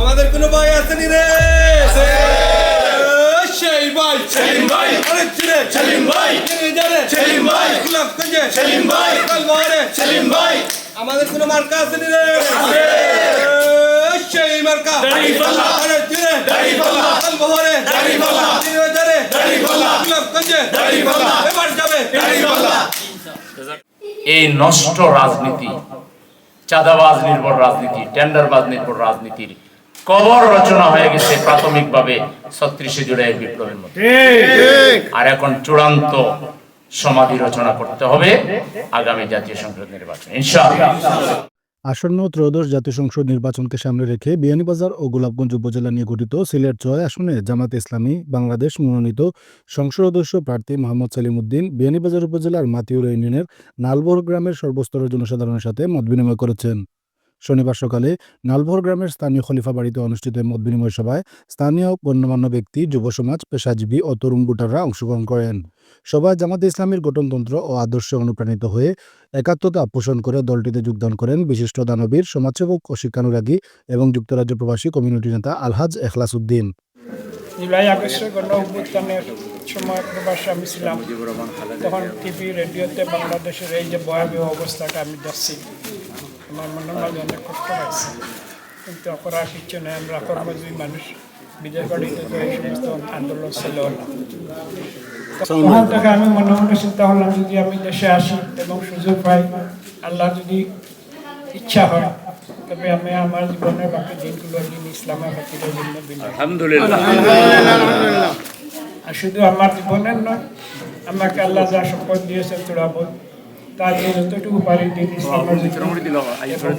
আমাদের কোনো ভাই আসেনি রে। সেই ভাই। সেলিম ভাই। আরে চিরে সেলিম ভাই। সেলিম ভাই। গোলাপগঞ্জে সেলিম ভাই। কালবারে সেলিম ভাই। আমাদের কোনো মার্কা আসেনি রে। সেই মার্কা। দাড়িপাল্লা আরে চিরে দাড়িপাল্লা কালবারে দাড়িপাল্লা চিরে জানে দাড়িপাল্লা গোলাপগঞ্জে দাড়িপাল্লা এবার যাবে। দাড়িপাল্লা এই নষ্ট রাজনীতি চাঁদাবাজ নির্ভর রাজনীতি টেন্ডারবাজ নির্ভর রাজনীতির কবর রচনা হয়ে গেছে প্রাথমিকভাবে ছত্রিশে জুলাই বিপ্লবের মধ্যে। আর এখন চূড়ান্ত সমাধি রচনা করতে হবে আগামী জাতীয় সংসদ নির্বাচন ইনশাআল্লাহ। আসন্ন ত্রয়োদশ জাতীয় সংসদ নির্বাচনকে সামনে রেখে বিয়ানীবাজার ও গোলাপগঞ্জ উপজেলা নিয়ে গঠিত সিলেট ছয় আসনে জামাত ইসলামী বাংলাদেশ মনোনীত সংসদ সদস্য প্রার্থী মোহাম্মদ সালিম উদ্দিন বিয়ানীবাজার উপজেলার মাতিউর ইউনিয়নের নালবর গ্রামের সর্বস্তরের জনসাধারণের সাথে মত বিনিময় করেছেন। শনিবার সকালে নালভর গ্রামের স্থানীয় খলিফা বাড়িতে অনুষ্ঠিত মত বিনিময় সভায় স্থানীয় গণ্যমান্য ব্যক্তি, যুব সমাজ, পেশাজীবী ও তরুণ ভোটাররা অংশগ্রহণ করেন। সভায় জামাত ইসলামীর গঠনতন্ত্র ও আদর্শে অনুপ্রাণিত হয়ে একাত্মতা পোষণ করে দলটিতে যোগদান করেন বিশিষ্ট দানবীর, সমাজসেবক ও শিক্ষানুরাগী এবং যুক্তরাজ্য প্রবাসী কমিউনিটি নেতা আলহাজ এখলাস উদ্দিন জুলাই আগস্টে গণ সময় প্রবাসে আমি ছিলাম। তখন টিভি, রেডিওতে বাংলাদেশের এই যে ভয়াবহ অবস্থাটা আমি দেখছি। আমার মাঝে অনেক কষ্ট পাইছি কিন্তু অপরাধ কিচ্ছু নেই আমরা কর্মজীবী মানুষ বিজয় বাড়িতে তো এই সমস্ত আন্দোলন ছিল থেকে আমি মনে মনে চিন্তা করলাম যদি আমি দেশে আসি এবং সুযোগ পাই আল্লাহ যদি ইচ্ছা হয় তবে আমি আমার জীবনের বাকি দিনগুলো দিন ইসলামের জন্য আলহামদুলিল্লাহ। আর শুধু আমার জীবনের নয় আমাকে আল্লাহ যা সম্পদ দিয়েছেন তার দিয়ে যতটুকু পারি এবং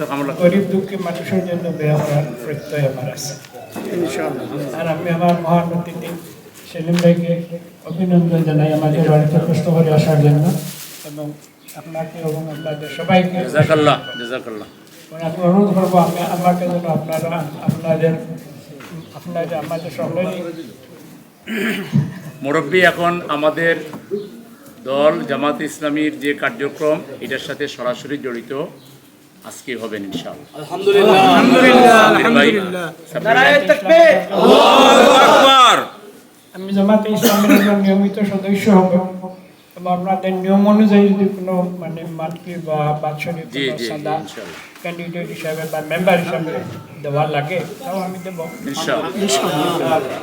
গরিব দুঃখী মানুষের জন্য ব্যয় করার প্রত্যয় আমার আছে। আর আমি আমার মহান অতিথি সেলিম ভাইকে অভিনন্দন জানাই আমাদের বাড়িতে কষ্ট করে আসার জন্য। এবং আপনাকে এবং আপনাদের সবাইকে আমি অনুরোধ করব আমি আমাকে যেন আপনারা আপনাদের আপনাদের আমাদের সকলেরই মুরব্বী এখন আমাদের দল জামাত ইসলামীর যে কার্যক্রম এটার সাথে সরাসরি জড়িত আজকে হবে ইনশাআল্লাহ। আলহামদুলিল্লাহ। আমি জামাতে ইসলামের নিয়মিত সদস্য হব। আপনাদের নিয়ম অনুযায়ী যদি কোনো মানে মানকি বা বাৎসরিক সাদা ক্যান্ডিডেট হিসাবে বা মেম্বার হিসাবে দেওয়া লাগে তাও আমি দেবো।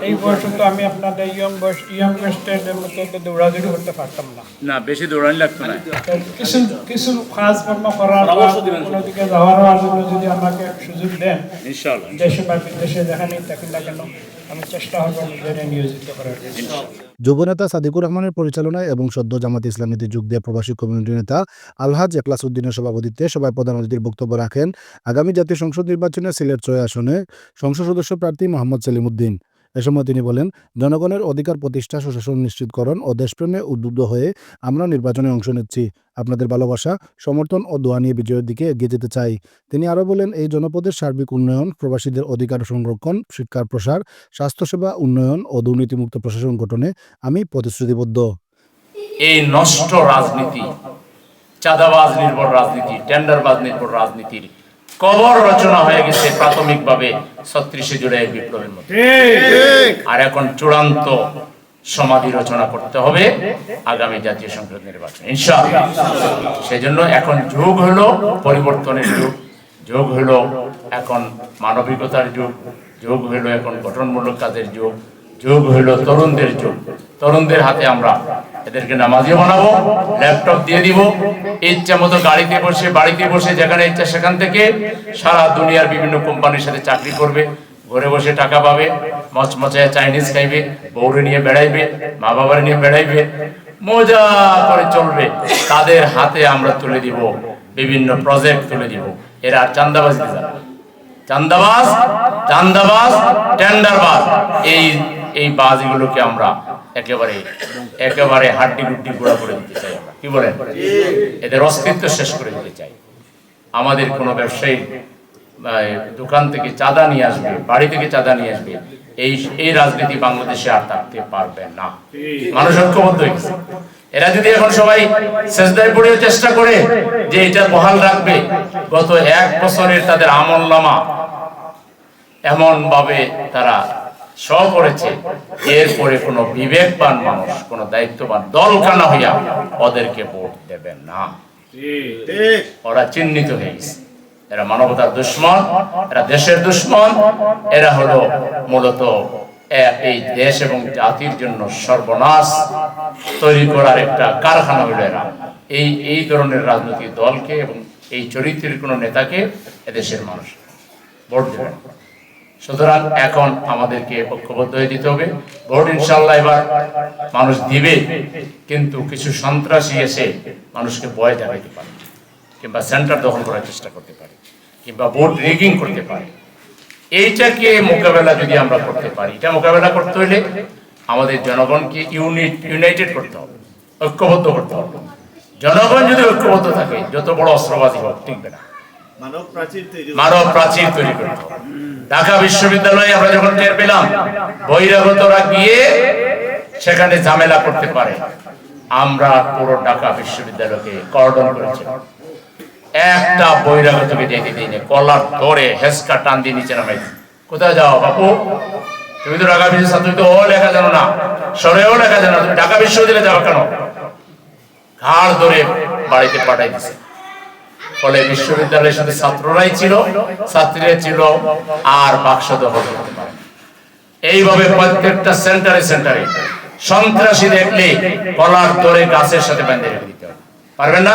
এই বয়সে তো আমি আপনাদের ইয়ং বয়স ইয়ং স্টেজের মতো তো দৌড়াদৌড়ি করতে পারতাম না। না বেশি দৌড়ানি লাগতো না। কিছু কিছু কাজ কর্ম করার বা কোনো দিকে যাওয়ার জন্য যদি আমাকে সুযোগ দেন দেশে বা বিদেশে যেখানেই থাকি না কেন আমি চেষ্টা করব নিজেরা নিয়োজিত করার। জন্য যুবনেতা সাদিকুর রহমানের পরিচালনায় এবং সদ্য জামাত ইসলামীতে যোগ দেওয়া প্রবাসী কমিউনিটি নেতা আলহাজ একলাস উদ্দিনের সভাপতিত্বে সভায় প্রধান অতিথির বক্তব্য রাখেন আগামী জাতীয় সংসদ নির্বাচনে সিলেট ছয় আসনে সংসদ সদস্য প্রার্থী মোহাম্মদ সেলিম উদ্দিন এ সময় তিনি বলেন, জনগণের অধিকার প্রতিষ্ঠা, সুশাসন নিশ্চিতকরণ ও দেশপ্রেমে উদ্বুদ্ধ হয়ে আমরা নির্বাচনে অংশ নিচ্ছি। আপনাদের ভালোবাসা, সমর্থন ও দোয়া নিয়ে বিজয়ের দিকে এগিয়ে যেতে চাই। তিনি আরও বলেন, এই জনপদের সার্বিক উন্নয়ন, প্রবাসীদের অধিকার সংরক্ষণ, শিক্ষার প্রসার, স্বাস্থ্যসেবা উন্নয়ন ও দুর্নীতিমুক্ত প্রশাসন গঠনে আমি প্রতিশ্রুতিবদ্ধ। এই নষ্ট রাজনীতি, চাঁদাবাজ, নির্ভর রাজনীতি, টেন্ডারবাজ, নির্ভর রাজনীতির কবর রচনা হয়ে গেছে প্রাথমিকভাবে ছত্রিশে জুলাই বিপ্লবের মধ্যে। আর এখন চূড়ান্ত সমাধি রচনা করতে হবে আগামী জাতীয় সংসদ নির্বাচন ইনশাআল্লাহ। সেজন্য এখন যুগ হলো পরিবর্তনের যুগ যুগ হলো এখন মানবিকতার যুগ যুগ হলো এখন গঠনমূলক কাজের যুগ যুগ হইল তরুণদের যুগ। তরুণদের হাতে আমরা এদেরকে নামাজিও বানাবো ল্যাপটপ দিয়ে দিব। ইচ্ছা মতো গাড়িতে বসে, বাড়িতে বসে যেখানে ইচ্ছা সেখান থেকে সারা দুনিয়ার বিভিন্ন কোম্পানির সাথে চাকরি করবে। ঘরে বসে টাকা পাবে, মচমচায় চাইনিজ খাইবে বৌরে নিয়ে বেড়াইবে, মা বাবার নিয়ে বেড়াইবে। মজা করে চলবে। তাদের হাতে আমরা তুলে দিব, বিভিন্ন প্রজেক্ট তুলে দিব। এরা আর চান্দাবাজ চান্দাবাজ চান্দাবাজ টেন্ডারবাজ এই এই বাজগুলোকে আমরা একেবারে একেবারে হাড্ডি গুড্ডি গুঁড়া করে দিতে চাই কি বলেন? এদের অস্তিত্ব শেষ করে দিতে চাই। আমাদের কোনো ব্যবসায়ী দোকান থেকে চাঁদা নিয়ে আসবে, বাড়ি থেকে চাঁদা নিয়ে আসবে, এই এই রাজনীতি বাংলাদেশে আর থাকতে পারবে না। মানুষ ঐক্যবদ্ধ হয়ে গেছে। এরা যদি এখন সবাই সেজদায় পড়েও চেষ্টা করে যে এটা বহাল রাখবে, গত এক বছরের তাদের আমল নামা এমনভাবে তারা শ করেছে এরপরে কোনো বিবেকবান মানুষ, কোনো দায়িত্ববান দল কানা হইয়া ওদেরকে ভোট দেবেন না। ওরা চিহ্নিত হয়ে গেছে। এরা মানবতার দুশ্মন, এরা দেশের দুশ্মন, এরা হলো মূলত এই দেশ এবং জাতির জন্য সর্বনাশ তৈরি করার একটা কারখানা হলো এরা। এই এই ধরনের রাজনৈতিক দলকে এবং এই চরিত্রের কোনো নেতাকে এদেশের মানুষ ভোট দেবেন সুতরাং এখন আমাদেরকে ঐক্যবদ্ধ হয়ে দিতে হবে। ভোট ইনশাল্লাহ এবার মানুষ দিবে, কিন্তু কিছু সন্ত্রাসী এসে মানুষকে ভয় দেখাইতে পারে, কিংবা সেন্টার দখল করার চেষ্টা করতে পারে, কিংবা ভোট রিগিং করতে পারে। এইটাকে মোকাবেলা যদি আমরা করতে পারি, এটা মোকাবেলা করতে হলে আমাদের জনগণকে ইউনিট, ইউনাইটেড করতে হবে, ঐক্যবদ্ধ করতে হবে। জনগণ যদি ঐক্যবদ্ধ থাকে, যত বড় অস্ত্রবাদী হোক, টিকবে না। মানব প্রাচীর তৈরি করতে হবে ঢাকা বিশ্ববিদ্যালয়ে আমরা যখন টের পেলাম, বহিরাগতরা গিয়ে সেখানে ঝামেলা করতে পারে। আমরা পুরো ঢাকা বিশ্ববিদ্যালয়কে কর্ডন করেছি। একটা বহিরাগতকে যেতে দিইনি কলার ধরে হেসকা টান দিয়ে নিচে নামাই কোথায় যাও বাপু? তুমি তো ঢাকা বিশ্ববিদ্যালয় তুমি তো ও লেখা জানো না। সরেও লেখা জানো তুমি ঢাকা বিশ্ববিদ্যালয়ে যাও কেন? ঘাড় ধরে বাড়িতে পাঠাই দিছে। ফলে বিশ্ববিদ্যালয়ের সাথে ছাত্ররাই ছিল ছাত্রীরা ছিল, আর বাক্স দখল করতে পারে। এইভাবে প্রত্যেকটা সেন্টারে সেন্টারে সন্ত্রাসী দেখলে কলার ধরে গাছের সাথে বেঁধে দিতে পারবেন না?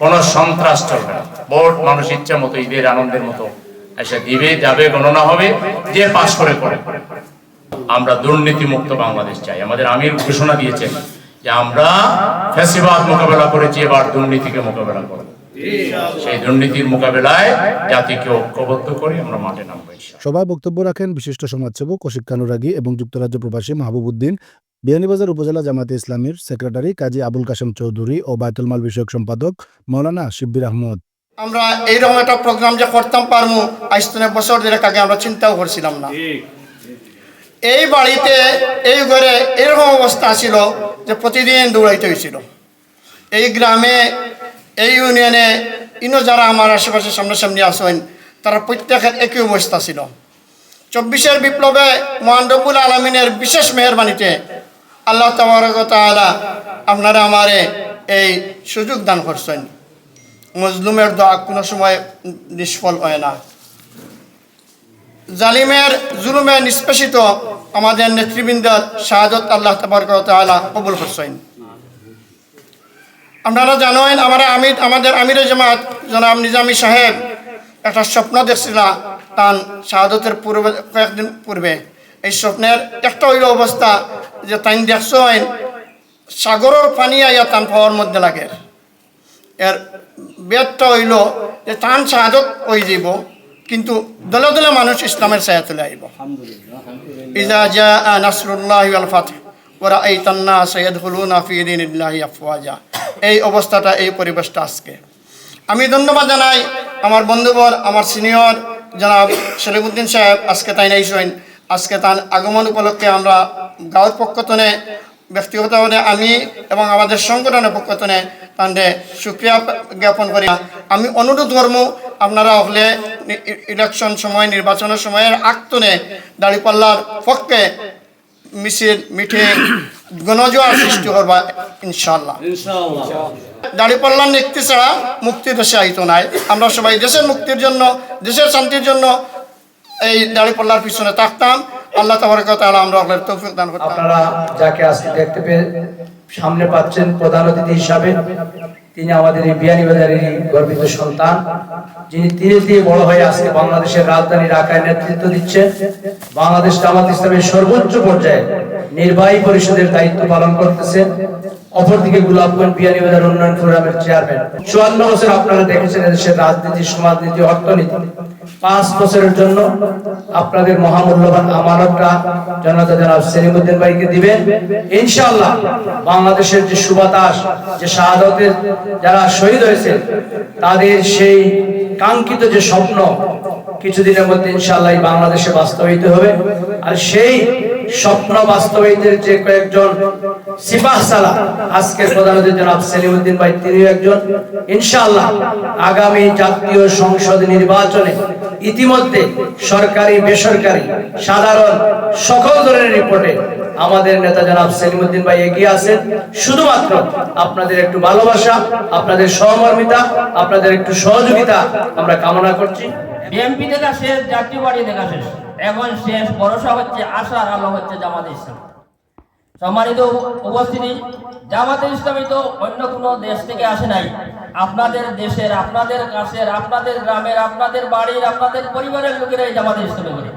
কোন সন্ত্রাস চলবে না। মানুষ ইচ্ছা মতো, ঈদের আনন্দের মতো এসে দিবে, যাবে, গণনা হবে, যে পাশ করে করে। আমরা দুর্নীতি মুক্ত বাংলাদেশ চাই। আমাদের আমির ঘোষণা দিয়েছেন যে আমরা ফ্যাসিবাদ মোকাবেলা করেছি এবার দুর্নীতিকে মোকাবেলা করব। সেই দুর্নীতির মোকাবেলায় জাতিকে ঐক্যবদ্ধ করে আমরা মাঠে নামবো সভায় বক্তব্য রাখেন বিশিষ্ট সমাজসেবক ও শিক্ষানুরাগী এবং যুক্তরাজ্য প্রবাসী মাহবুবুদ্দিন বিয়ানীবাজার উপজেলা জামাতে ইসলামীর সেক্রেটারি কাজী আবুল কাশেম চৌধুরী ও বায়তুল মাল বিষয়ক সম্পাদক মৌলানা শিব্বির আহমদ। আমরা এইরকম একটা প্রোগ্রাম যে করতাম পারমু আজ বছর দেড়েক আগে আমরা চিন্তাও করছিলাম না। এই বাড়িতে, এই ঘরে এরকম অবস্থা ছিল যে প্রতিদিন দৌড়াইতে হয়েছিল। এই গ্রামে, এই ইউনিয়নে ইনো যারা আমার আশেপাশে সামনাসামনি আসেন তারা প্রত্যেকের একই অবস্থা ছিল। চব্বিশের বিপ্লবে মহানরবুল আলমিনের বিশেষ মেহরবানিতে আল্লাহ তালা আপনারা আমারে এই সুযোগ দান করছেন। মজলুমের দোয়া কোনো সময় নিষ্ফল হয় না। জালিমের জুলুমে নিষ্পেষিত আমাদের নেতৃবৃন্দের শাহাদত আল্লাহ তালা কবুল করছেন। আপনারা জানেন, আমার আমির আমাদের আমিরে জামাত জনাব নিজামি সাহেব একটা স্বপ্ন দেখছিল তান শাহাদতের পূর্বে কয়েকদিন পূর্বে। এই স্বপ্নের একটা হইল অবস্থা যে তাই দেখছেন, সাগরের পানি আইয়া তান পাওয়ার মধ্যে লাগে। এর বেদটা হইল যে তান শাহাদত হয়ে যাব কিন্তু দলে দলে মানুষ ইসলামের ছায়া তুলে আইব ইজা জা নাসরুল্লাহ আল ফাতহ ওরা এই তান্না সৈয়দ হুলুনা ফিদিনিল্লাহি আফওয়াজা। এই অবস্থাটা এই পরিবেশটা আজকে। আমি ধন্যবাদ জানাই আমার বন্ধুবর আমার সিনিয়র জনাব সেলিমুদ্দিন সাহেব আজকে তাই নাইছেন আজকে তার আগমন উপলক্ষে আমরা গাঁৱৰ পক্ষতনে ব্যক্তিগতভাবে আমি এবং আমাদের সংগঠনের পক্ষতনে তাদের সুক্রিয়া জ্ঞাপন করি। আমি অনুরোধ ধর্ম আপনারা হলে ইলেকশন সময় নির্বাচনের সময়ের আগতনে দাঁড়িপাল্লার পক্ষে মিছিল মিটিং গণজোয়ার সৃষ্টি করবা ইনশাল্লাহ দাঁড়িপাল্লার নেত্রী ছাড়া মুক্তি দেশে আইতো নাই। আমরা সবাই দেশের মুক্তির জন্য দেশের শান্তির জন্য এই দাঁড়িপাল্লার পিছনে থাকতাম। আল্লাহ তাআলা আমরা তৌফিক দান করতাম। আপনারা যাকে আজকে দেখতে পেয়ে সামনে পাচ্ছেন প্রধান অতিথি হিসাবে। তিনি আমাদের এই বিয়ানীবাজারের গর্বিত সন্তান। যিনি ধীরে ধীরে বড় হয়ে আজকে বাংলাদেশের রাজধানী ঢাকায় নেতৃত্ব দিচ্ছেন। বাংলাদেশ জামাত ইসলামের সর্বোচ্চ পর্যায়ে নির্বাহী পরিষদের দায়িত্ব পালন করতেছেন। অপরদিকে গোলাপগঞ্জ বিয়ানীবাজার উন্নয়ন ফোরামের চেয়ারম্যান চুয়ান্ন বছর আপনারা দেখেছেন দেশের রাজনীতি, সমাজনীতি, অর্থনীতি। পাঁচ বছরের জন্য আপনাদের মহামূল্যবান আমানতটা জনতা জনাব সেলিমুদ্দিন ভাইকে দিবেন। ইনশাআল্লাহ বাংলাদেশের যে সুবাতাস, যে শাহাদতের যারা শহীদ হয়েছে, তাদের সেই কাঙ্ক্ষিত যে স্বপ্ন কিছুদিনের মধ্যে ইনশাআল্লাহ বাংলাদেশে বাস্তবায়িত হবে। আর সেই স্বপ্ন বাস্তবায়িতের যে কয়েকজন ইতিমধ্যে সরকারি, বেসরকারি, সাধারণ সকল ধরনের রিপোর্টে আমাদের নেতা জনাব ভাই এগিয়ে আছেন। শুধুমাত্র আপনাদের একটু ভালোবাসা, আপনাদের সহমর্মিতা, আপনাদের একটু সহযোগিতা আমরা কামনা করছি। বিএমপি দেখা শেষ, জাতীয় দেখা শেষ। এখন শেষ ভরসা হচ্ছে আশার আলো হচ্ছে জামাতে ইসলাম। সম্মানিত উপস্থিতি, জামাতে ইসলামী তো অন্য কোনো দেশ থেকে আসে নাই। আপনাদের দেশের, আপনাদের কাছের, আপনাদের গ্রামের, আপনাদের বাড়ির, আপনাদের পরিবারের লোকেরাই জামাতে ইসলামী করে।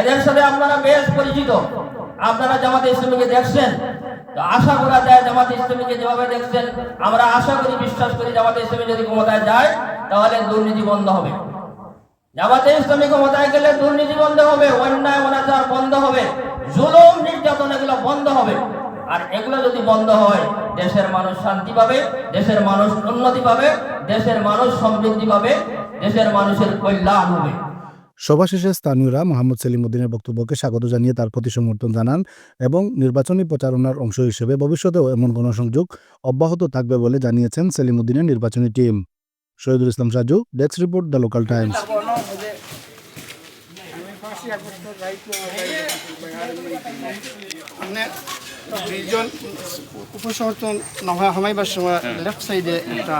এদের সাথে আপনারা বেশ পরিচিত। আপনারা জামাতে ইসলামীকে দেখছেন। তো আশা করা যায় জামাতে ইসলামীকে যেভাবে দেখছেন, আমরা আশা করি, বিশ্বাস করি জামাতে ইসলামী যদি ক্ষমতায় যায়, তাহলে দুর্নীতি বন্ধ হবে। জামাতে ইসলামী ক্ষমতায় গেলে দুর্নীতি বন্ধ হবে, অন্যায়, অনাচার বন্ধ হবে, জুলুম, নির্যাতন এগুলো বন্ধ হবে। আর এগুলো যদি বন্ধ হয়, দেশের মানুষ শান্তি পাবে, দেশের মানুষ উন্নতি পাবে, দেশের মানুষ সমৃদ্ধি পাবে, দেশের মানুষের কল্যাণ হবে। সভা শেষে স্থানীয়রা মোহাম্মদ সেলিম উদ্দিনের বক্তব্যকে স্বাগত জানিয়ে তার প্রতি সমর্থন জানান এবং নির্বাচনী প্রচারণার অংশ হিসেবে ভবিষ্যতেও এমন গণসংযোগ অব্যাহত থাকবে বলে জানিয়েছেন সেলিম উদ্দিনের নির্বাচনী team. Shahidul Islam Saju desk report the Local Times মানে দুইজন উপসমর্থন নহয় সোমাইবার সময় লেফট সাইডে একটা